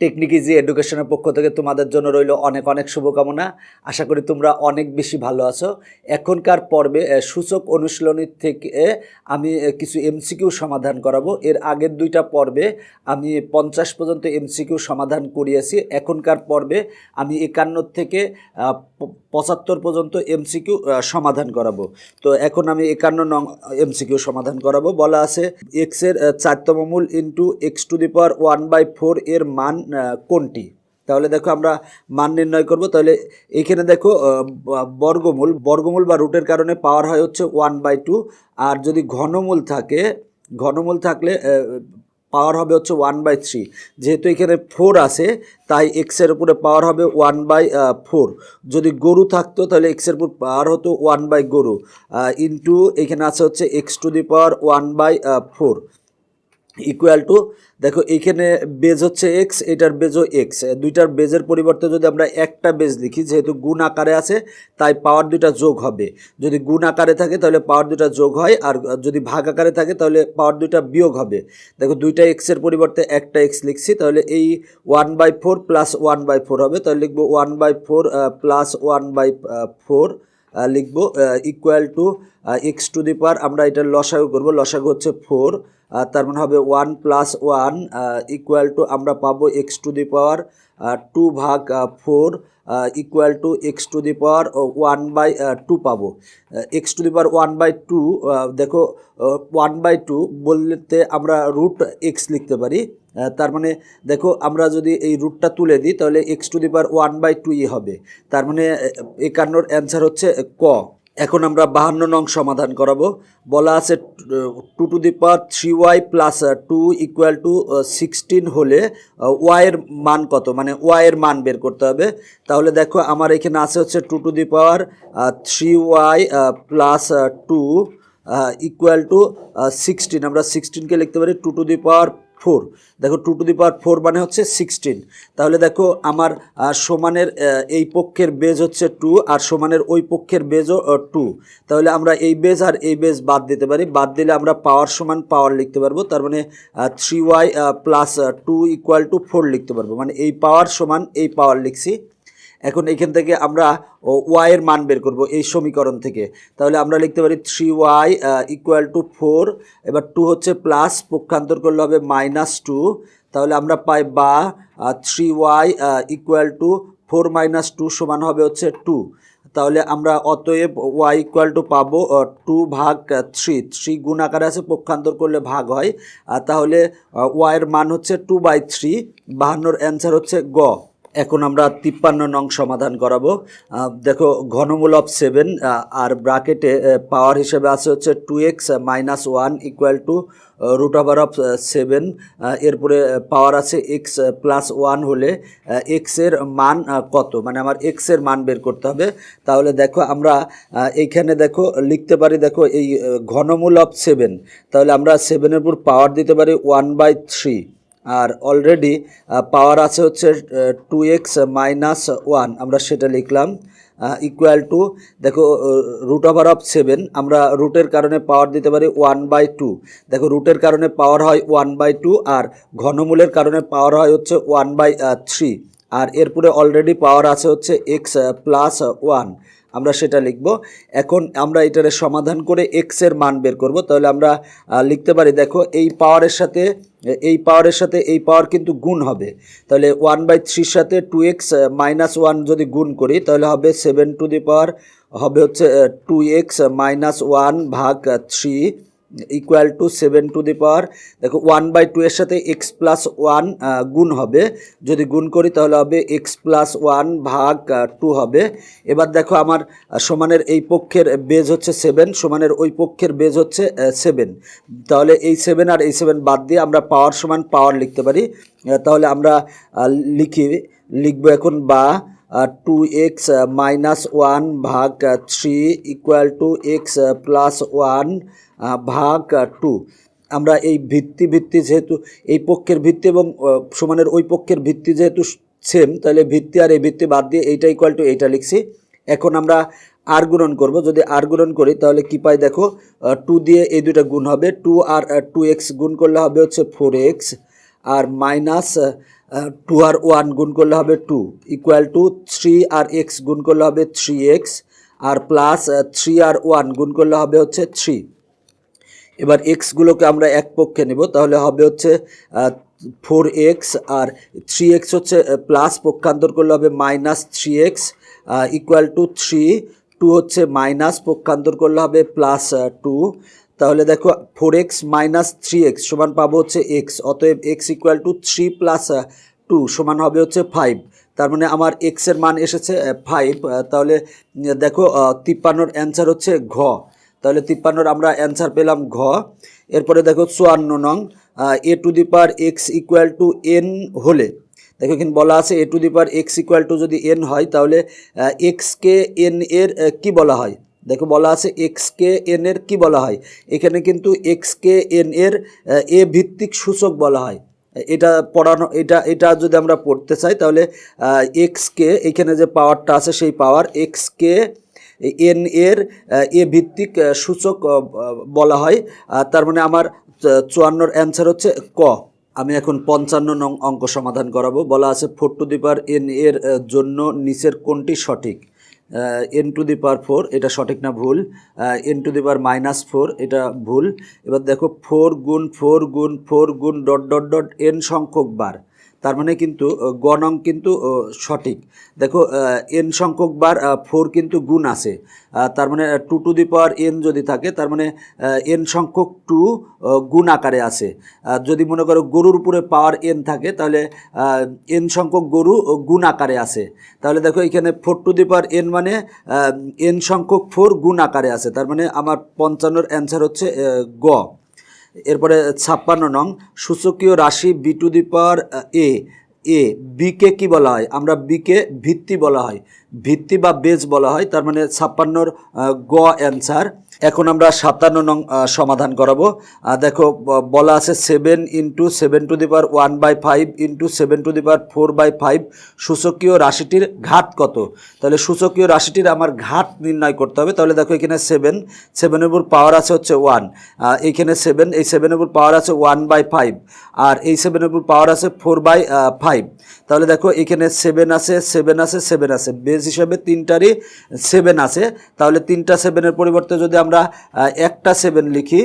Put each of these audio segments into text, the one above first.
Technique easy এডুকেশনের পক্ষ থেকে তোমাদের জন্য রইল অনেক অনেক শুভকামনা। আশা করি তোমরা অনেক বেশি ভালো আছো। এখনকার পর্বে সূচক অনুশীলনী থেকে আমি কিছু এমসিকিউ সমাধান করাবো। এর আগের দুইটা পর্বে আমি পঞ্চাশ পর্যন্ত এমসিকিউ সমাধান করিয়েছি। এখনকার পর্বে আমি একান্ন থেকে পঁচাত্তর পর্যন্ত এমসিকিউ সমাধান করাবো। তো এখন আমি একান্ন নং এমসিকিউ সমাধান করাবো। বলা আছে এক্সের চারতম মূল into x to the power one by four এর মান কোনটি? তাহলে দেখো আমরা মান নির্ণয় করব। তাহলে এখানে দেখো বর্গমূল বর্গমূল বা রুটের কারণে পাওয়ার হয় হচ্ছে ওয়ান বাই টু আর যদি ঘনমূল থাকে, ঘনমূল থাকলে পাওয়ার হবে হচ্ছে ওয়ান বাই থ্রি যেহেতু এখানে ফোর আছে, তাই এক্সের উপরে পাওয়ার হবে ওয়ান বাই ফোর যদি গরু থাকতো, তাহলে এক্সের উপর পাওয়ার হতো ওয়ান বাই গরু। ইন্টু এখানে আছে হচ্ছে x to the power one by four equal to দেখো এইখানে বেজ হচ্ছে এক্স এটার বেজও এক্স দুইটার বেজের পরিবর্তে যদি আমরা একটা বেজ লিখি, যেহেতু গুণ আকারে আছে, তাই পাওয়ার দুইটা যোগ হবে। যদি গুণ আকারে থাকে, তাহলে পাওয়ার দুইটা যোগ হয়, আর যদি ভাগ আকারে থাকে, তাহলে পাওয়ার দুইটা বিয়োগ হবে। দেখো, দুইটা এক্সের পরিবর্তে একটা এক্স লিখছি, তাহলে এই one by four plus one by four হবে। তাহলে লিখব one by four plus one by four লিখব equal to x to the power আমরা এটা লসাগু করব। লসাগু হচ্ছে ফোর তার মানে হবে one plus one equal to আমরা পাবো x to the power two ভাগ four equal to x to the power one by two পাবো। X to the power one by two দেখো ওয়ান বাই টু বলতে আমরা রুট এক্স লিখতে পারি। তার মানে দেখো, আমরা যদি এই রুটটা তুলে দিই, তাহলে x to the power one by টুই হবে। তার মানে একান্নর অ্যান্সার হচ্ছে ক। এখন আমরা বাহান্ন নং সমাধান করাবো। বলা আছে two to the power three y plus two equal to sixteen হলে ওয়াইয়ের মান কত? মানে ওয়াইয়ের মান বের করতে হবে। তাহলে দেখো, আমার এখানে আছে হচ্ছে two to the power three y plus two equal to sixteen আমরা সিক্সটিনকে লিখতে পারি two to the power four দেখো two to the power four মানে হচ্ছে সিক্সটিন তাহলে দেখো আমার সমানের এই পক্ষের বেজ হচ্ছে টু আর সমানের ওই পক্ষের বেজও টু তাহলে আমরা এই বেজ আর এই বেজ বাদ দিতে পারি। বাদ দিলে আমরা পাওয়ার সমান পাওয়ার লিখতে পারব। তার মানে three y plus two equal to four লিখতে পারব। মানে এই পাওয়ার সমান এই পাওয়ার লিখছি। এখন এখান থেকে আমরা ওয়াই এর মান বের করব এই সমীকরণ থেকে। তাহলে আমরা লিখতে পারি three y equal to four এবার টু হচ্ছে প্লাস পক্ষান্তর করলে হবে মাইনাস টু তাহলে আমরা পাই বা three y equal to four minus two সমান হবে হচ্ছে টু তাহলে আমরা অতএব ওয়াই ইকুয়াল টু পাবো টু ভাগ থ্রি থ্রি গুণ আকারে আছে, পক্ষান্তর করলে ভাগ হয়। আর তাহলে ওয়াইয়ের মান হচ্ছে টু বাই থ্রি বাহান্নর অ্যান্সার হচ্ছে গ। এখন আমরা তিপ্পান্ন নং সমাধান করাবো। দেখো, ঘনমূল অফ সেভেন আর ব্রাকেটে পাওয়ার হিসেবে আছে হচ্ছে two x minus one equal to root over of seven এরপরে পাওয়ার আছে এক্স প্লাস ওয়ান হলে এক্সের মান কত? মানে আমার এক্সের মান বের করতে হবে। তাহলে দেখো, আমরা এইখানে দেখো, লিখতে পারি, দেখো, এই ঘনমূল অফ সেভেন তাহলে আমরা সেভেনের উপর পাওয়ার দিতে পারি ওয়ান বাই থ্রি আর অলরেডি পাওয়ার আছে হচ্ছে টু এক্স মাইনাস ওয়ান আমরা সেটা লিখলাম ইকুয়াল টু দেখো রুট ওভার অফ সেভেন আমরা রুটের কারণে পাওয়ার দিতে পারি ওয়ান বাই টু দেখো রুটের কারণে পাওয়ার হয় ওয়ান বাই টু আর ঘনমূলের কারণে পাওয়ার হয় হচ্ছে ওয়ান বাই থ্রি আর এরপরে অলরেডি পাওয়ার আছে হচ্ছে এক্স প্লাস ওয়ান আমরা সেটা লিখব। এখন আমরা এটার সমাধান করে এক্সের মান বের করব। তাহলে আমরা লিখতে পারি, দেখো, এই পাওয়ারের সাথে, এই পাওয়ারের সাথে এই পাওয়ার কিন্তু গুণ হবে। তাহলে ওয়ান বাই থ্রির সাথে টু এক্স মাইনাস ওয়ান যদি গুণ করি, তাহলে হবে সেভেন টু দি পাওয়ার হবে হচ্ছে টু এক্স মাইনাস ওয়ান ভাগ three equal to seven to the power দেখো ওয়ান বাই টু এর সাথে এক্স প্লাস ওয়ান গুণ হবে। যদি গুণ করি, তাহলে হবে এক্স প্লাস ওয়ান ভাগ টু হবে। এবার দেখো, আমার সমানের এই পক্ষের বেজ হচ্ছে সেভেন সমানের ওই পক্ষের বেজ হচ্ছে সেভেন তাহলে এই সেভেন আর এই সেভেন বাদ দিয়ে আমরা পাওয়ার সমান পাওয়ার লিখতে পারি। তাহলে আমরা লিখি, লিখব এখন বা টু এক্স মাইনাস ওয়ান ভাগ three equal to x plus one ভাগ টু। আমরা এই ভিত্তি ভিত্তি যেহেতু এই পক্ষের ভিত্তি এবং সমানের ওই পক্ষের ভিত্তি যেহেতু সেম তাহলে ভিত্তি আর এই ভিত্তি বাদ দিয়ে এইটা ইকুয়াল টু এইটা লিখছি। এখন আমরা আর গুণন করব। যদি আর গুণন করি, তাহলে কি পাই দেখো? টু দিয়ে এই দুটা গুণ হবে। টু আর টু এক্স গুণ করলে হবে হচ্ছে ফোর এক্স আর মাইনাস টু আর ওয়ান গুণ করলে হবে টু ইকুয়াল টু থ্রি আর এক্স গুণ করলে হবে থ্রি এক্স আর প্লাস থ্রি আর ওয়ান গুণ করলে হবে হচ্ছে থ্রি এবার এক্সগুলোকে আমরা এক পক্ষে নেব, তাহলে হবে হচ্ছে ফোর এক্স আর থ্রি এক্স হচ্ছে প্লাস পক্ষান্তর করলে হবে minus three x equal to three two হচ্ছে মাইনাস পক্ষান্তর করলে হবে প্লাস টু তাহলে দেখো four x minus three x সমান পাবো হচ্ছে এক্স অতএব x equal to three plus two সমান হবে হচ্ছে ফাইভ তার মানে আমার এক্সের মান এসেছে ফাইভ তাহলে দেখো তিপ্পান্নর অ্যান্সার হচ্ছে ঘ। তাহলে তিপ্পান্নর আমরা অ্যান্সার পেলাম ঘ। এরপরে দেখো চুয়ান্ন নং a to the power x equal to n হলে, দেখো কিন্তু বলা আছে a to the power x equal to যদি এন হয় তাহলে এক্সকে এন এর কি বলা হয়? দেখো বলা আছে এক্সকে এন এর কি বলা হয়? এখানে কিন্তু এক্সকে এন এর এ ভিত্তিক সূচক বলা হয়। এটা পড়ানো, এটা এটা যদি আমরা পড়তে চাই তাহলে এক্সকে এখানে যে পাওয়ারটা আছে সেই পাওয়ার এক্সকে এন এর, এ ভিত্তিক সূচক বলা হয়। তার মানে আমার চুয়ান্নর অ্যান্সার হচ্ছে ক। আমি এখন পঞ্চান্ন নং অঙ্ক সমাধান করাবো। বলা আছে, four to the power n এর জন্য নিচের কোনটি সঠিক? N to the power four, এটা সঠিক না ভুল? N to the power minus four, এটা ভুল? এবার দেখো, ফোর গুণ ফোর গুণ ফোর গুণ ডট ডট ডট এন সংখ্যক বার। তার মানে কিন্তু গণং কিন্তু সঠিক। দেখো এন সংখ্যক বার ফোর কিন্তু গুণ আছে। তার মানে two to the power n যদি থাকে, তার মানে এন সংখ্যক টু গুণ আকারে আছে। যদি মনে করো গরুর উপরে পাওয়ার এন থাকে, তাহলে এন সংখ্যক গরু গুণ আকারে আছে। তাহলে দেখো, এখানে four to the power n মানে এন সংখ্যক ফোর গুণ আকারে আছে। তার মানে আমার পঞ্চান্নর অ্যান্সার হচ্ছে গ। এরপরে ছাপ্পান্ন নং, সূচকীয় রাশি বি টু দি পাওয়ার এ এ বিকে কি বলা হয়? আমরা বিকে ভিত্তি বলা হয়। ভিত্তি বা বেজ বলা হয়, তার মানে ছাপ্পান্নর গ অ্যান্সার এখন আমরা সাতান্ন নং সমাধান করাবো। দেখো বলা আছে seven into seven to the power one by five into seven to the power four by five সূচকীয় রাশিটির ঘাত কত? তাহলে সূচকীয় রাশিটির আমার ঘাত নির্ণয় করতে হবে। তাহলে দেখো, এখানে সেভেন সেভেনের উপর পাওয়ার আছে হচ্ছে ওয়ান এইখানে সেভেন এই সেভেনের উপর পাওয়ার আছে ওয়ান বাই ফাইভ আর এই সেভেনের উপর পাওয়ার আছে ফোর বাই ফাইভ তাহলে দেখো, এখানে সেভেন আছে সেভেন আছে সেভেন আছে। বেস হিসাবে তিনটারই সেভেন আছে। তাহলে তিনটা সেভেনের পরিবর্তে যদি আমরা একটা সেভেন লিখি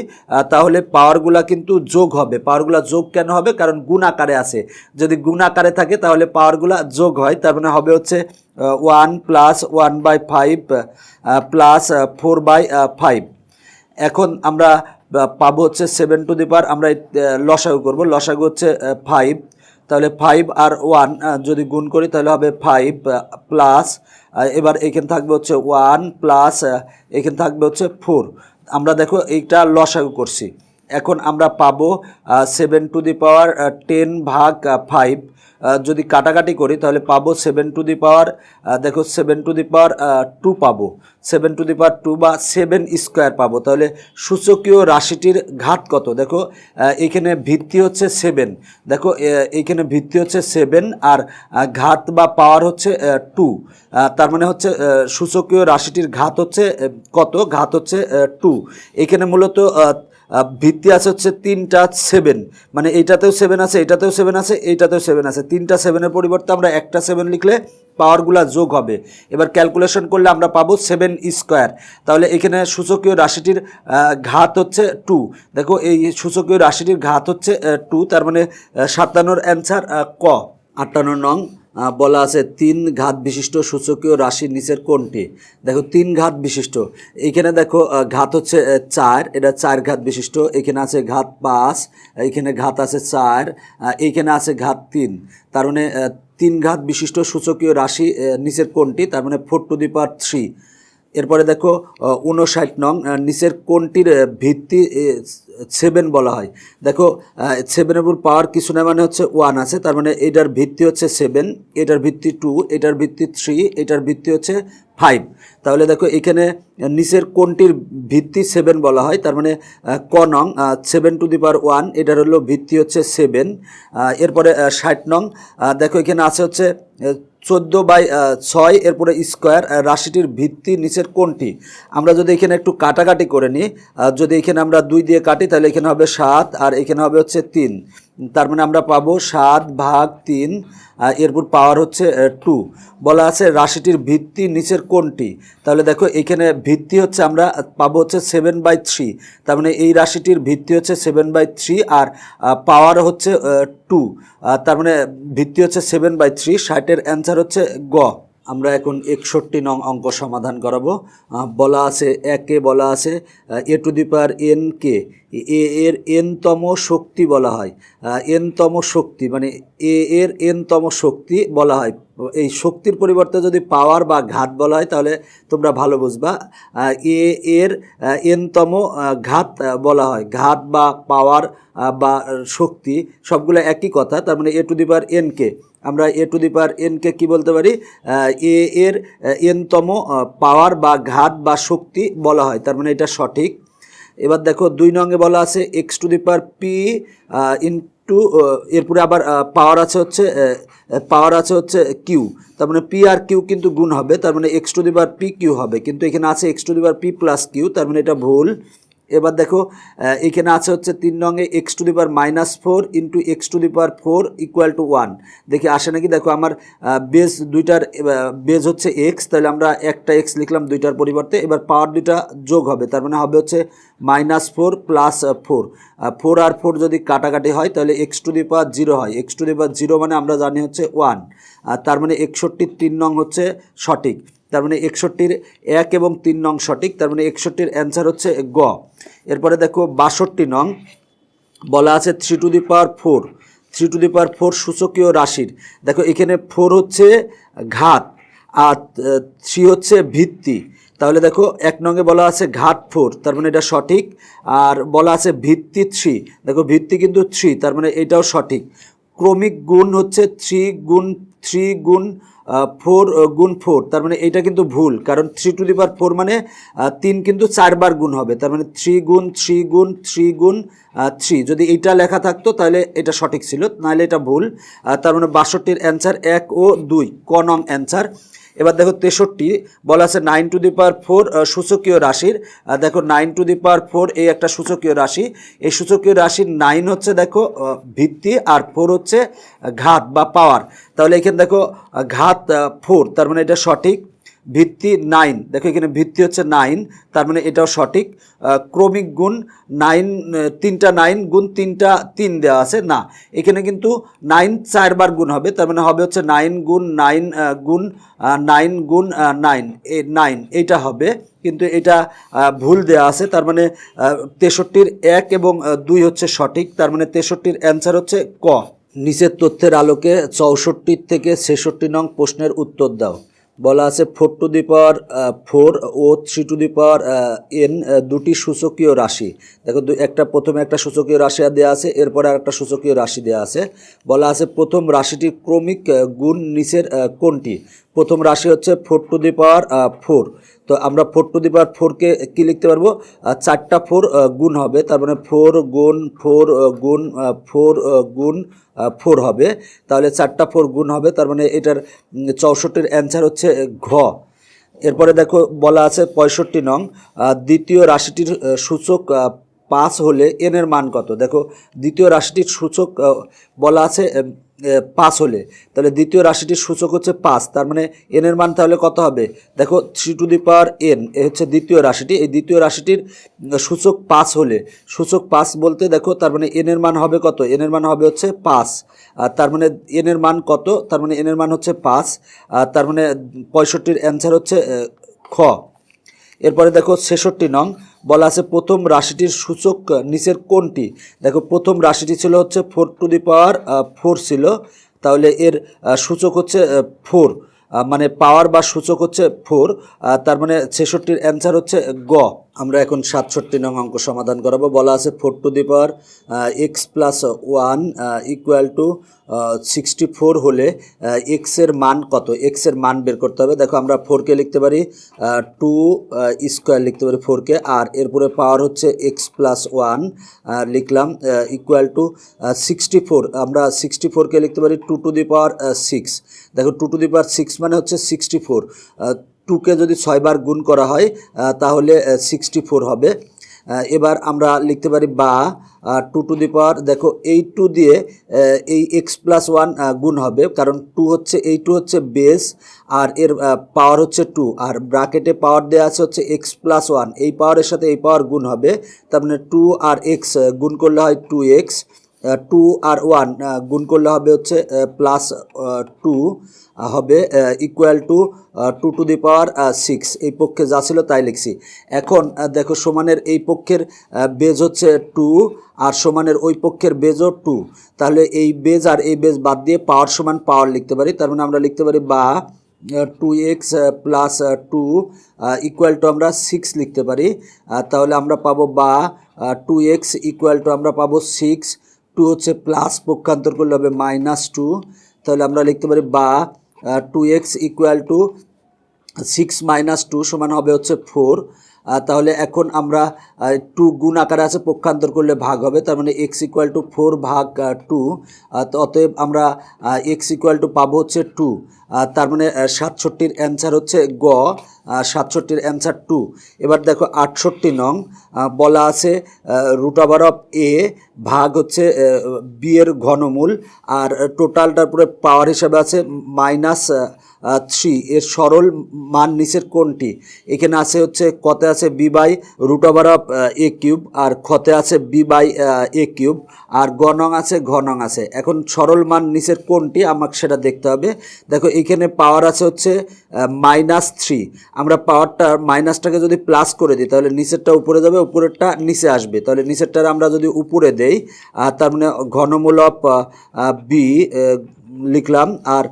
তাহলে পাওয়ারগুলা কিন্তু যোগ হবে। পাওয়ারগুলা যোগ কেন হবে? কারণ গুণ আকারে আছে। যদি গুণ আকারে থাকে, তাহলে পাওয়ারগুলা যোগ হয়। তার মানে হবে হচ্ছে one plus one by five plus four by five এখন আমরা পাবো হচ্ছে সেভেন টু দি পার আমরা লসাগু করব। লসাগু হচ্ছে ফাইভ তাহলে ফাইভ আর ওয়ান যদি গুণ করি তাহলে হবে ফাইভ প্লাস এবার এখানে থাকবে হচ্ছে ওয়ান প্লাস এখানে থাকবে হচ্ছে ফোর আমরা দেখো এইটা লসাগু করছি। এখন আমরা পাবো seven to the power ten ভাগ ফাইভ যদি কাটাকাটি করি তাহলে পাবো সেভেন টু দি পাওয়ার দেখো seven to the power two পাবো। Seven to the power two বা সেভেন স্কোয়ার পাবো। তাহলে সূচকীয় রাশিটির ঘাত কত? দেখো আহ, এইখানে ভিত্তি হচ্ছে সেভেন দেখো এইখানে ভিত্তি হচ্ছে সেভেন আর ঘাত বা পাওয়ার হচ্ছে টু তার মানে হচ্ছে সূচকীয় রাশিটির ঘাত হচ্ছে কত? ঘাত হচ্ছে টু এখানে মূলত ভিত্তি আছে হচ্ছে তিনটা সেভেন মানে এইটাতেও সেভেন আছে, এটাতেও সেভেন আছে, এইটাতেও সেভেন আছে। তিনটা সেভেনের পরিবর্তে আমরা একটা সেভেন লিখলে পাওয়ারগুলা যোগ হবে। এবার ক্যালকুলেশন করলে আমরা পাবো সেভেন স্কোয়ার তাহলে এখানে সূচকীয় রাশিটির ঘাত হচ্ছে টু দেখো এই সূচকীয় রাশিটির ঘাত হচ্ছে টু তার মানে সাতান্নর অ্যান্সার ক? আটান্ন নং। বলা আছে তিন ঘাত বিশিষ্ট সূচকীয় রাশির নিচের কোনটি দেখো, তিন ঘাত বিশিষ্ট। এখানে দেখো ঘাত হচ্ছে চার, এটা চার ঘাত বিশিষ্ট। এখানে আছে ঘাত পাঁচ এখানে ঘাত আছে চার এখানে আছে ঘাত তিন। তার মানে তিন ঘাত বিশিষ্ট সূচকীয় রাশি নিচের কোনটি তার মানে four to the power three এরপরে দেখো উনষাট নং নিচের কোনটির ভিত্তি সেভেন বলা হয়। দেখো সেভেনের উপর পাওয়ার কিছু না মানে হচ্ছে ওয়ান আছে, তার মানে এটার ভিত্তি হচ্ছে সেভেন এটার ভিত্তি টু এটার ভিত্তি থ্রি এটার ভিত্তি হচ্ছে ফাইভ তাহলে দেখো, এখানে নিচের কোনটির ভিত্তি সেভেন বলা হয়, তার মানে ক নং seven to the power one এটার হলো ভিত্তি হচ্ছে সেভেন এরপরে ষাট নং দেখো, এখানে আছে হচ্ছে চোদ্দ বাই ছয়, এরপরে স্কোয়ার রাশিটির ভিত্তি নিচের কোনটি? আমরা যদি এখানে একটু কাটাকাটি করে নিই যদি এখানে আমরা দুই দিয়ে কাটি, তাহলে এখানে হবে সাত, আর এখানে হবে হচ্ছে তিন। তার মানে আমরা পাবো সাত ভাগ তিন এরপর পাওয়ার হচ্ছে টু বলা আছে রাশিটির ভিত্তি নিচের কোনটি? তাহলে দেখো এখানে ভিত্তি হচ্ছে আমরা পাবো হচ্ছে সেভেন বাই থ্রি তার মানে এই রাশিটির ভিত্তি হচ্ছে সেভেন বাই থ্রি আর পাওয়ার হচ্ছে টু তার মানে ভিত্তি হচ্ছে সেভেন বাই থ্রি ষাটের অ্যান্সার হচ্ছে গ। আমরা এখন একষট্টি নং অঙ্ক সমাধান করাবো। বলা আছে একে বলা আছে a to the power N K, এ এর এনতম শক্তি বলা হয়। এনতম শক্তি মানে এ এর এনতম শক্তি বলা হয়। এই শক্তির পরিবর্তে যদি পাওয়ার বা ঘাত বলা হয়, তাহলে তোমরা ভালো বুঝবা। এ এর এনতম ঘাত বলা হয়। ঘাত বা পাওয়ার বা শক্তি সবগুলো একই কথা, তার মানে a to the power N K. আমরা এ টু দি পাওয়ার এনকে কী বলতে পারি? এ এর এনতম পাওয়ার বা ঘাত বা শক্তি বলা হয়, তার মানে এটা সঠিক। এবার দেখো, দুই নঙ্গে বলা আছে x to the power p into এরপরে আবার পাওয়ার আছে হচ্ছে পাওয়ার আছে হচ্ছে কিউ তার মানে পি আর কিউ কিন্তু গুণ হবে, তার মানে x to the power p q হবে। কিন্তু এখানে আছে x to the power p plus q তার মানে এটা ভুল। এবার দেখো এখানে আছে হচ্ছে তিন রঙে x to the power minus four into x to the power four equal to one দেখি আসে নাকি? দেখো আমার বেস দুইটার বেজ হচ্ছে এক্স তাহলে আমরা একটা এক্স লিখলাম দুইটার পরিবর্তে, এবার পাওয়ার দুইটা যোগ হবে, তার মানে হবে হচ্ছে minus four plus four four আর ফোর যদি কাটাকাটি হয়, তাহলে x to the power zero হয়। X to the power zero মানে আমরা জানি হচ্ছে ওয়ান আর তার মানে একষট্টির তিন নং হচ্ছে সঠিক। তার মানে একষট্টির এক এবং তিন নং সঠিক, তার মানে একষট্টির অ্যান্সার হচ্ছে গ। এরপরে দেখো বাষট্টি নং, বলা আছে three to the power four three to the power four সূচকীয় রাশির। দেখো এখানে ফোর হচ্ছে ঘাত, আর থ্রি হচ্ছে ভিত্তি। তাহলে দেখো এক নঙ্গে বলা আছে ঘাট ফোর তার মানে এটা সঠিক, আর বলা আছে ভিত্তি থ্রি দেখো ভিত্তি কিন্তু থ্রি তার মানে এটাও সঠিক। ক্রমিক গুণ হচ্ছে থ্রি গুণ থ্রি গুণ ফোর গুণ ফোর তার মানে এটা কিন্তু ভুল, কারণ three to the power four মানে তিন কিন্তু চারবার গুণ হবে, তার মানে থ্রি গুণ থ্রি গুণ থ্রি গুণ থ্রি যদি এইটা লেখা থাকতো, তাহলে এটা সঠিক ছিল, নাহলে এটা ভুল তার মানে বাষট্টির অ্যান্সার এক ও দুই, ক নং অ্যান্সার এবার দেখো তেষট্টি, বলা আছে nine to the power four সূচকীয় রাশির। দেখো nine to the power four এই একটা সূচকীয় রাশি। এই সূচকীয় রাশির নাইন হচ্ছে দেখো ভিত্তি আর ফোর হচ্ছে ঘাত বা পাওয়ার তাহলে এখানে দেখো ঘাত ফোর তার মানে এটা সঠিক। ভিত্তি নাইন। দেখো এখানে ভিত্তি হচ্ছে নাইন, তার মানে এটাও সঠিক। ক্রমিক গুণ নাইন তিনটা নাইন গুণ তিনটা তিন দেওয়া আছে। না, এখানে কিন্তু নাইন চারবার গুণ হবে, তার মানে হবে হচ্ছে নাইন গুণ নাইন গুণ নাইন গুণ নাইন। এ, নাইন এইটা হবে, কিন্তু এটা ভুল দেওয়া আছে, তার মানে তেষট্টির এক এবং দুই হচ্ছে সঠিক, তার মানে তেষট্টির অ্যান্সার হচ্ছে ক। নিচের তথ্যের আলোকে চৌষট্টির থেকে ছেষট্টি নং প্রশ্নের উত্তর দাও। বলা আছে four to the power four O three to the power n দুটি সূচকীয় রাশি। দেখো একটা প্রথমে একটা সূচকীয় রাশি দেওয়া আছে, এরপরে আর একটা সূচকীয় রাশি দেওয়া আছে। বলা আছে প্রথম রাশিটি ক্রমিক গুণ নিচের কোনটি? প্রথম রাশি হচ্ছে four to the power four তো আমরা ফোর টু দি পাওয়ার ফোরকে কী লিখতে পারব? চারটা ফোর গুণ হবে, তার মানে ফোর গুণ ফোর গুণ ফোর গুণ ফোর হবে। তাহলে চারটা ফোর গুণ হবে, তার মানে এটার চৌষট্টির অ্যান্সার হচ্ছে ঘ। এরপরে দেখো, বলা আছে পঁয়ষট্টি নং দ্বিতীয় রাশিটির সূচক পাঁচ হলে এনের মান কত? দেখো, দ্বিতীয় রাশিটির সূচক বলা আছে পাঁচ হলে। তাহলে দ্বিতীয় রাশিটির সূচক হচ্ছে পাঁচ। তার মানে এন এর মান তাহলে কত হবে? দেখো three to the power n এ হচ্ছে দ্বিতীয় রাশিটি। এই দ্বিতীয় রাশিটির সূচক পাঁচ হলে। সূচক পাঁচ বলতে দেখো, তার মানে এন এর মান হবে কত? এন এর মান হবে হচ্ছে পাঁচ। আর তার মানে এন এর মান কত? তার মানে এন এর মান হচ্ছে পাঁচ। আর তার মানে পঁয়ষট্টির অ্যান্সার হচ্ছে খ। এরপরে দেখো, ছেষট্টি নং। বলা আছে প্রথম রাশিটির সূচক নিচের কোনটি? দেখো, প্রথম রাশিটি ছিল হচ্ছে four to the power four ছিল। তাহলে এর সূচক হচ্ছে ফোর মানে পাওয়ার বা সূচক হচ্ছে ফোর তার মানে ছেষট্টির অ্যান্সার হচ্ছে গ। আমরা এখন সাতষট্টি নং অঙ্ক সমাধান করাবো। বলা আছে four to the power x plus one equal to sixty four হলে এক্সের মান কত? এক্সের মান বের করতে হবে। দেখো আমরা ফোরকে লিখতে পারি টু স্কোয়ার লিখতে পারি ফোরকে আর এরপরে পাওয়ার হচ্ছে এক্স প্লাস ওয়ান লিখলাম ইকুয়াল টু সিক্সটি ফোর আমরা সিক্সটি ফোরকে লিখতে পারি two to the power six দেখো two to the power six মানে হচ্ছে সিক্সটি ফোর টুকে যদি ছয়বার গুণ করা হয় তাহলে সিক্সটি ফোর হবে। এবার আমরা লিখতে পারি বা টু টু দি পাওয়ার দেখো এই টু দিয়ে এই এক্স প্লাস ওয়ান গুণ হবে, কারণ টু হচ্ছে এই টু হচ্ছে বেস আর এর পাওয়ার হচ্ছে টু আর ব্রাকেটে পাওয়ার দেওয়া আছে হচ্ছে এক্স প্লাস ওয়ান এই পাওয়ারের সাথে এই পাওয়ার গুণ হবে, তার মানে টু আর এক্স গুণ করলে হয় টু এক্স টু আর ওয়ান গুণ করলে হবে হচ্ছে প্লাস টু হবে equal to two to the power six এই পক্ষে যা ছিল তাই লিখছি। এখন দেখো সমানের এই পক্ষের বেজ হচ্ছে টু আর সমানের ওই পক্ষের বেজও টু তাহলে এই বেজ আর এই বেজ বাদ দিয়ে পাওয়ার সমান পাওয়ার লিখতে পারি। তার মানে আমরা লিখতে পারি বা two x plus two equal to আমরা সিক্স লিখতে পারি। তাহলে আমরা পাবো বা টু এক্স ইকুয়াল টু আমরা পাবো সিক্স টু হচ্ছে প্লাস পক্ষান্তর করলে হবে মাইনাস টু তাহলে আমরা লিখতে পারি বা two x equal to six minus two সমান হবে হচ্ছে ফোর তাহলে এখন আমরা টু গুণ আকারে আছে, পক্ষান্তর করলে ভাগ হবে, তার মানে এক্স ইকুয়াল টু ফোর ভাগ টু অতএব আমরা এক্স ইকুয়াল টু পাবো হচ্ছে টু তার মানে সাতষট্টির অ্যান্সার হচ্ছে গ সাতষট্টির অ্যান্সার টু এবার দেখো, আটষট্টি নং বলা আছে রুট ওভার অফ এ ভাগ হচ্ছে বি এর ঘনমূল, আর টোটালটার পরে পাওয়ার হিসাবে আছে মাইনাস থ্রি এর সরল মান নিচের কোনটি? এখানে আছে হচ্ছে, কতে আছে b by root over of a cube আর খতে আছে বি বাই এ কিউব আর গ নং আছে ঘ নং আছে। এখন সরল মান নিচের কোনটি? আমাকে সেটা দেখতে হবে। দেখো এখানে পাওয়ার আছে হচ্ছে মাইনাস থ্রি আমরা পাওয়ারটা মাইনাসটাকে যদি প্লাস করে দিই, তাহলে নিচেরটা উপরে যাবে, উপরেরটা নিচে আসবে। তাহলে নিচেরটা আমরা যদি উপরে দেই তার মানে ঘনমূল অফ বি লিখলাম। আর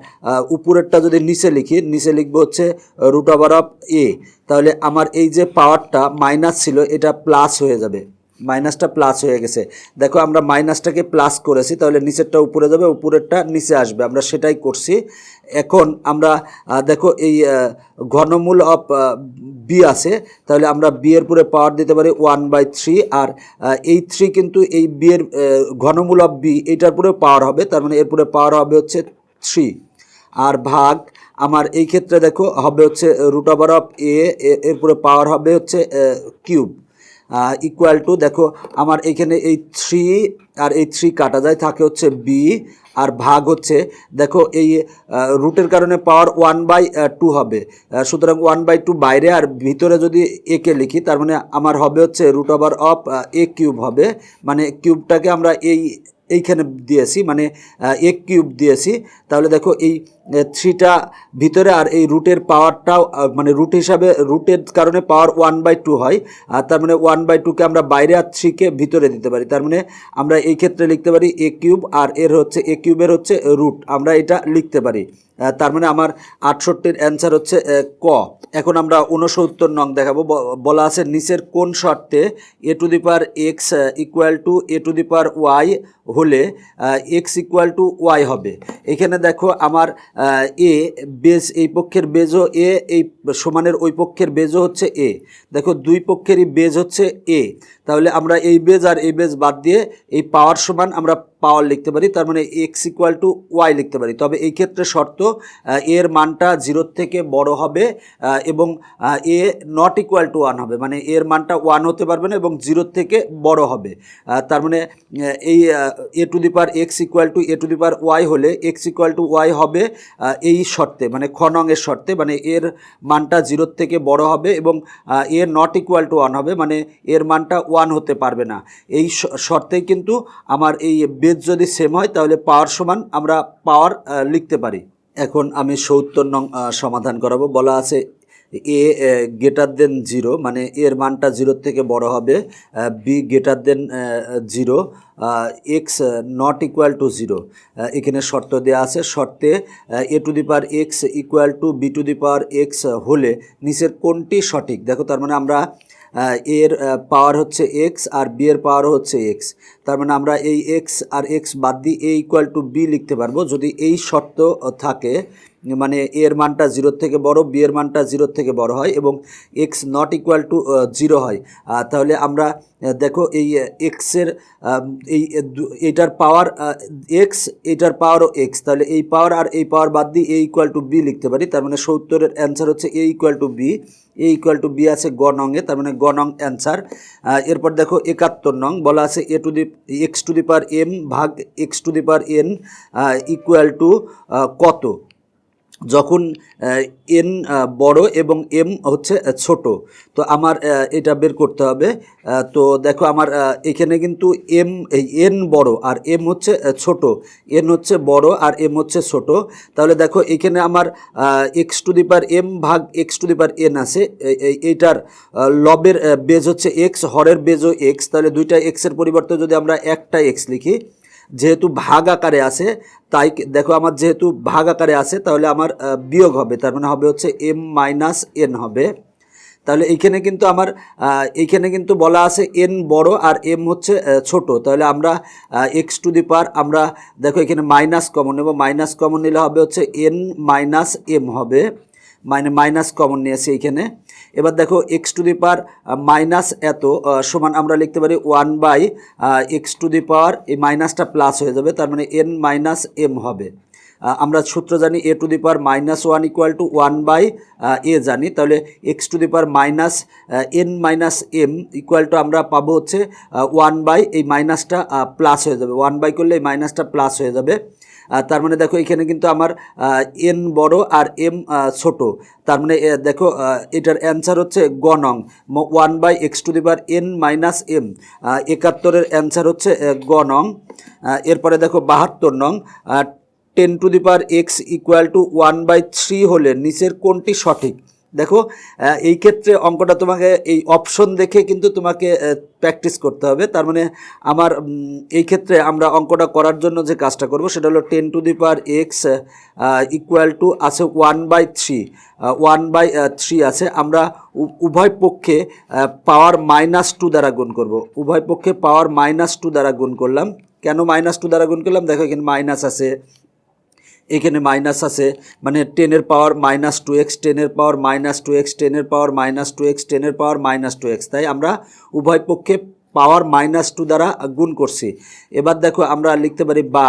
উপরেরটা যদি নিচে লিখি, নিচে লিখব হচ্ছে রুট ওভার অফ এ তাহলে আমার এই যে পাওয়ারটা মাইনাস ছিল, এটা প্লাস হয়ে যাবে। মাইনাসটা প্লাস হয়ে গেছে। দেখো, আমরা মাইনাসটাকে প্লাস করেছি, তাহলে নিচেরটা উপরে যাবে, উপরেরটা নিচে আসবে। আমরা সেটাই করছি। এখন আমরা দেখো এই ঘনমূল অফ বি আছে, তাহলে আমরা বি এর পুরে পাওয়ার দিতে পারি ওয়ান বাই থ্রি আর এই থ্রি কিন্তু এই বি এর ঘনমূল অফ বি এইটার পুরে পাওয়ার হবে, তার মানে এরপরে পাওয়ার হবে হচ্ছে থ্রি আর ভাগ আমার এই ক্ষেত্রে দেখো হবে হচ্ছে রুট ওভার অফ এ এরপরে পাওয়ার হবে হচ্ছে কিউব ইকুয়াল টু দেখো, আমার এখানে এই থ্রি আর এই থ্রি কাটা যায়, থাকে হচ্ছে বি আর ভাগ হচ্ছে, দেখো, এই রুটের কারণে পাওয়ার ওয়ান বাই টু হবে। সুতরাং ওয়ান বাই টু বাইরে আর ভিতরে যদি একে লিখি, তার মানে আমার হবে হচ্ছে root over of a cube হবে। মানে কিউবটাকে আমরা এই, এইখানে দিয়েছি মানে এক কিউব দিয়েছি। তাহলে দেখো, এই থ্রিটা ভিতরে আর এই রুটের পাওয়ারটাও মানে রুট হিসাবে রুটের কারণে পাওয়ার ওয়ান বাই টু হয়। আর তার মানে ওয়ান বাই টুকে আমরা বাইরে আর থ্রিকে ভিতরে দিতে পারি। তার মানে আমরা এই ক্ষেত্রে লিখতে পারি এ কিউব আর এর হচ্ছে এ কিউবের হচ্ছে রুট আমরা এটা লিখতে পারি। তার মানে আমার আটষট্টির অ্যান্সার হচ্ছে ক। এখন আমরা উনসত্তর নং দেখাবো। বলা আছে নিচের কোন শর্তে a to the power x equal to a to the power y হলে এক্স ইকুয়াল টু ওয়াই হবে। এখানে দেখো আমার এ বেজ, এই পক্ষের বেজও এ, এই সমানের ওই পক্ষের বেজও হচ্ছে এ। দেখো, দুই পক্ষেরই বেজ হচ্ছে এ। তাহলে আমরা এই বেজ আর এই বেজ বাদ দিয়ে এই পাওয়ার সমান আমরা পাওয়ার লিখতে পারি, তার মানে এক্স ইকুয়াল টু ওয়াই লিখতে পারি। তবে এই ক্ষেত্রে শর্ত এর মানটা জিরোর থেকে বড় হবে এবং a not equal to one হবে। মানে এর মানটা ওয়ান হতে পারবে না এবং জিরোর থেকে বড় হবে। তার মানে এই a to the power x equal to a to the power y হলে এক্স ইকুয়াল টু ওয়াই হবে এই শর্তে মানে খ নংয়ের শর্তে মানে এর মানটা জিরোর থেকে বড় হবে এবং a not equal to one হবে মানে এর মানটা ওয়ান হতে পারবে না। এই শর্তেই কিন্তু আমার এই বেজ যদি সেম হয়, তাহলে পাওয়ার সমান আমরা পাওয়ার লিখতে পারি। এখন আমি সত্তর নং সমাধান করাবো। বলা আছে এ গেটার দেন জিরো মানে এর মানটা জিরোর থেকে বড় হবে b greater than zero x not equal to zero এখানে শর্ত দেওয়া আছে, শর্তে a to the power x equal to b to the power x হলে নিচের কোনটি সঠিক? দেখো, তার মানে আমরা এর পাওয়ার হচ্ছে এক্স আর বি এর পাওয়ারও হচ্ছে এক্স তার মানে আমরা এই এক্স আর এক্স বাদ দিয়ে এ ইকুয়াল টু বি লিখতে পারব। যদি এই শর্ত থাকে মানে এর মানটা জিরোর থেকে বড় বি এর মানটা জিরোর থেকে বড় হয় এবং x not equal to zero হয়। তাহলে আমরা দেখো এই এক্সের এই এইটার পাওয়ার এক্স এটার পাওয়ারও এক্স তাহলে এই পাওয়ার আর এই পাওয়ার বাদ দিয়ে এ ইকুয়াল টু বি লিখতে পারি। তার মানে সত্তরের অ্যান্সার হচ্ছে a equal to b a equal to b আছে গ নংয়ে, তার মানে গ নং অ্যান্সার এরপর দেখো একাত্তর নং, বলা আছে a to the x to the power m ভাগ x to the power n equal to কত? যখন এন বড় এবং এম হচ্ছে ছোট। তো আমার এটা বের করতে হবে। তো দেখো আমার এখানে কিন্তু এম এন বড় আর এম হচ্ছে ছোট। এন হচ্ছে বড় আর এম হচ্ছে ছোট। তাহলে দেখো এখানে আমার x to the power m ভাগ x to the power n আছে। এই- এই- এইটার লবের বেজ হচ্ছে এক্স হরের বেজও এক্স তাহলে দুইটা এক্সের পরিবর্তে যদি আমরা একটা এক্স লিখি যেহেতু ভাগ আকারে আছে, তাই দেখো আমার যেহেতু ভাগ আকারে আছে, তাহলে আমার বিয়োগ হবে, তার মানে হবে হচ্ছে এম মাইনাস এন হবে। তাহলে এইখানে কিন্তু আমার এইখানে কিন্তু বলা আছে এন বড় আর এম হচ্ছে ছোট। তাহলে আমরা এক্স টু দি পার আমরা দেখো এখানে মাইনাস কমন নেব। মাইনাস কমন নিলে হবে হচ্ছে এন মাইনাস এম হবে। মানে মাইনাস কমন নিয়েছি এইখানে। এবার দেখো x to the power minus এত সমান আমরা লিখতে পারি one by x to the power এই মাইনাসটা প্লাস হয়ে যাবে, তার মানে এন মাইনাস এম হবে। আমরা সূত্র জানি a to the power minus one equal to one by a জানি। তাহলে x to the power minus n minus m equal to আমরা পাবো হচ্ছে ওয়ান বাই এই মাইনাসটা প্লাস হয়ে যাবে। ওয়ান বাই করলে এই মাইনাসটা প্লাস হয়ে যাবে। তার মানে দেখো এখানে কিন্তু আমার এন বড় আর এম ছোট। তার মানে দেখো এটার অ্যান্সার হচ্ছে গ নং one by x to the power n minus m একাত্তরের অ্যান্সার হচ্ছে গ নং এরপরে দেখো বাহাত্তর নং। Ten to the power x equal to one by three হলে নিচের কোনটি সঠিক? দেখো এই ক্ষেত্রে অঙ্কটা তোমাকে এই অপশন দেখে কিন্তু তোমাকে প্র্যাকটিস করতে হবে। তার মানে আমার এই ক্ষেত্রে আমরা অঙ্কটা করার জন্য যে কাজটা করব সেটা হলো ten to the power x equal to আছে one by three. One by three আছে। আমরা উভয় পক্ষে পাওয়ার মাইনাস টু দ্বারা গুণ করব। উভয় পক্ষে পাওয়ার মাইনাস টু দ্বারা গুণ করলাম। কেন মাইনাস টু দ্বারা গুণ করলাম? দেখো এখানে মাইনাস আছে। এখানে মাইনাস আছে মানে টেনের পাওয়ার মাইনাস টু এক্স টেনের পাওয়ার মাইনাস টু এক্স টেনের পাওয়ার মাইনাস টু এক্স টেনের পাওয়ার মাইনাস টু এক্স তাই আমরা উভয় পক্ষে পাওয়ার মাইনাস টু দ্বারা গুণ করছি। এবার দেখো আমরা লিখতে পারি বা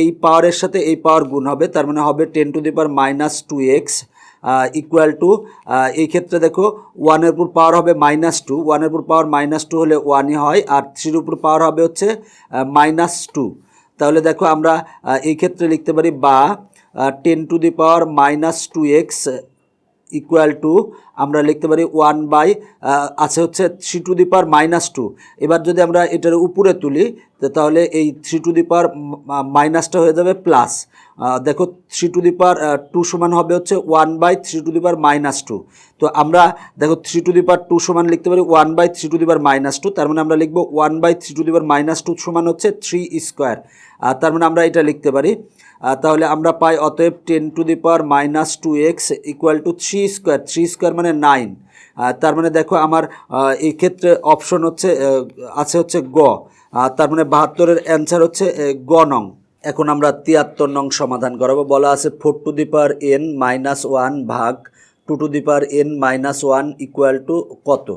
এই পাওয়ারের সাথে এই পাওয়ার গুণ হবে, তার মানে হবে ten to the power minus two x equal to এই ক্ষেত্রে দেখো ওয়ানের উপর পাওয়ার হবে মাইনাস টু ওয়ানের উপর পাওয়ার মাইনাস টু হলে ওয়ানই হয়, আর থ্রির উপর পাওয়ার হবে হচ্ছে মাইনাস টু তাহলে দেখো আমরা এই ক্ষেত্রে লিখতে পারি বা ten to the power minus two x equal to আমরা লিখতে পারি ওয়ান বাই আছে হচ্ছে three to the power minus two এবার যদি আমরা এটার উপরে তুলি তাহলে এই থ্রি টু দি পাওয়ার মাইনাসটা হয়ে যাবে প্লাস দেখো three to the power two সমান হবে হচ্ছে one by three to the power minus two তো আমরা দেখো three to the power two সমান লিখতে পারি one by three to the power minus two তার মানে আমরা লিখব one by three to the power minus two সমান হচ্ছে থ্রি স্কোয়ার তার মানে আমরা এটা লিখতে পারি। তাহলে আমরা পাই, অতএব ten to the power minus two x equal to three square three square মানে নাইন তার মানে দেখো আমার এই ক্ষেত্রে অপশন হচ্ছে আছে হচ্ছে গ। তার মানে বাহাত্তরের অ্যান্সার হচ্ছে গ নং। এখন আমরা তিয়াত্তর নং সমাধান করাবো। বলা আছে four to the power n minus one ভাগ two to the power n minus one equal to কত?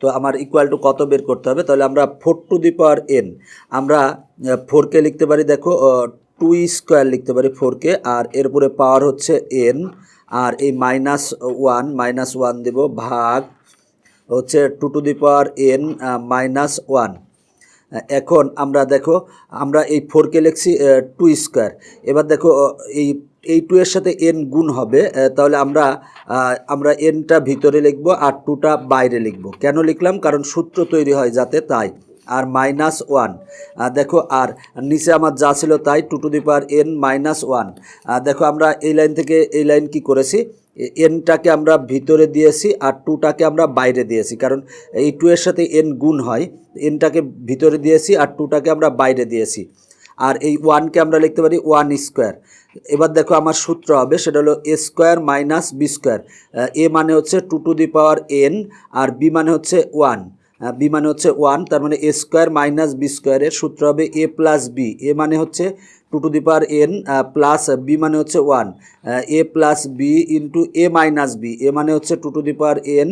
তো আমার ইকুয়াল টু কত বের করতে হবে? তাহলে আমরা four to the power n আমরা ফোরকে লিখতে পারি, দেখো টু স্কোয়ার লিখতে পারি ফোরকে আর এর উপরে পাওয়ার হচ্ছে এন আর এই মাইনাস ওয়ান মাইনাস ওয়ান দেব ভাগ হচ্ছে two to the power n minus one এখন আমরা দেখো, আমরা এই ফোরকে লিখছি টু স্কোয়ার এবার দেখো এই এই টু এর সাথে এন গুণ হবে তাহলে আমরা আমরা এনটা ভিতরে লিখব আর টুটা বাইরে লিখব। কেন লিখলাম? কারণ সূত্র তৈরি হয় যাতে তাই। আর মাইনাস ওয়ান। দেখো, আর নিচে আমার যা ছিল তাই two to the power n minus one. দেখো, আমরা এই লাইন থেকে এই লাইন কি করেছি? এনটাকে আমরা ভিতরে দিয়েছি আর টুটাকে আমরা বাইরে দিয়েছি। কারণ এই টু এর সাথে এন গুণ হয়, এনটাকে ভিতরে দিয়েছি আর টুটাকে আমরা বাইরে দিয়েছি। আর এই ওয়ানকে আমরা লিখতে পারি ওয়ান স্কোয়ার। এবার দেখো, আমার সূত্র হবে, সেটা হলো a square minus b square. A মানে হচ্ছে two to the power n R b মানে হচ্ছে ওয়ান। বি মানে হচ্ছে ওয়ান, তার মানে এ স্কোয়ার মাইনাস বি স্কোয়ারের সূত্র হবে এ প্লাস বি। এ মানে হচ্ছে two to the power n plus b মানে হচ্ছে one. A plus b into a minus b, a মানে হচ্ছে two to the power n,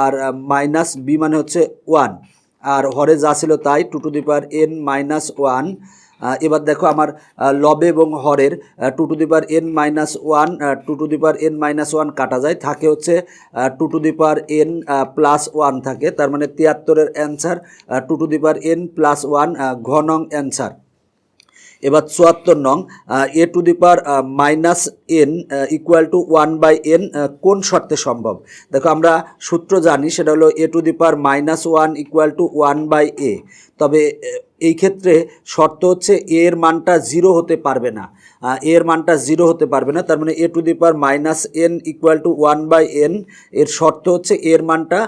R minus b মানে হচ্ছে ওয়ান। আর হরে যা ছিল তাই, two to the power n minus one এবার দেখো আমার লবে এবং হরের two to the power n minus one two to the power n minus one কাটা যায়। থাকে হচ্ছে two to the power n plus one থাকে। তার মানে তিয়াত্তরের answer two to the power n plus one ঘ নং অ্যান্সার এবার চুয়াত্তর নং a to the minus n equal to one by n কোন শর্তে সম্ভব? দেখো আমরা সূত্র জানি, সেটা হলো a to the minus one equal to one by a তবে এই ক্ষেত্রে শর্ত হচ্ছে এর মানটা জিরো হতে পারবে না। এর মানটা জিরো হতে পারবে না, তার মানে a to the power minus n equal to one by n এর শর্ত হচ্ছে এর মানটা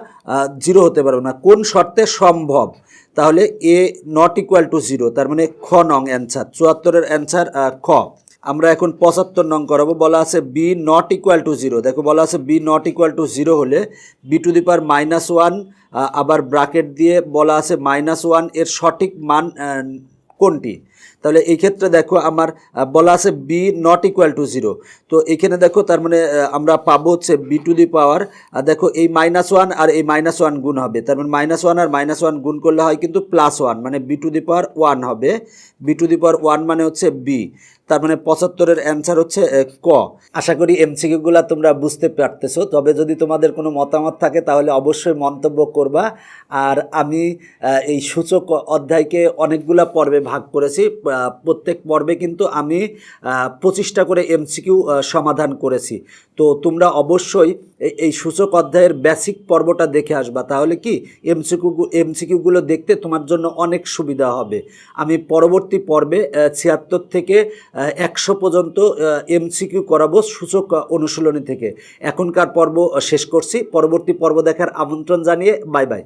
জিরো হতে পারবে না। কোন শর্তে সম্ভব? তাহলে a not equal to zero তার মানে খ নং অ্যান্সার চুয়াত্তরের অ্যান্সার খ। আমরা এখন পঁচাত্তর নং করাবো। বলা আছে b not equal to zero দেখো বলা আছে b not equal to zero হলে b to the power minus one আবার ব্রাকেট দিয়ে বলা আছে মাইনাস ওয়ানের সঠিক মান কোনটি? তাহলে এই ক্ষেত্রে দেখো আমার বলা আছে b not equal to zero তো এখানে দেখো তার মানে আমরা পাবো হচ্ছে বি টু দি পাওয়ার দেখো এই মাইনাস ওয়ান আর এই মাইনাস ওয়ান গুণ হবে। তার মানে মাইনাস ওয়ান আর মাইনাস ওয়ান গুণ করলে হয় কিন্তু প্লাস ওয়ান মানে b to the power one হবে। B to the power one মানে হচ্ছে বি তার মানে পঁচাত্তরের অ্যান্সার হচ্ছে ক। আশা করি এমসিকিউগুলো তোমরা বুঝতে পারতেছো। তবে যদি তোমাদের কোনো মতামত থাকে তাহলে অবশ্যই মন্তব্য করবা। আর আমি এই সূচক অধ্যায়কে অনেকগুলা পর্বে ভাগ করেছি। প্রত্যেক পর্বে কিন্তু আমি পঁচিশটা করে এমসিকিউ সমাধান করেছি। তো তোমরা অবশ্যই এই- সূচক অধ্যায়ের বেসিক পর্বটা দেখে আসবা। তাহলে কি, এমসিকিউ এমসিকিউগুলো দেখতে তোমার জন্য অনেক সুবিধা হবে। আমি পরবর্তী পর্বে ছিয়াত্তর থেকে একশো পর্যন্ত এমসিকিউ করাবো সূচক অনুশীলনী থেকে। এখনকার পর্ব শেষ করছি। পরবর্তী পর্ব দেখার আমন্ত্রণ জানিয়ে বাই বাই।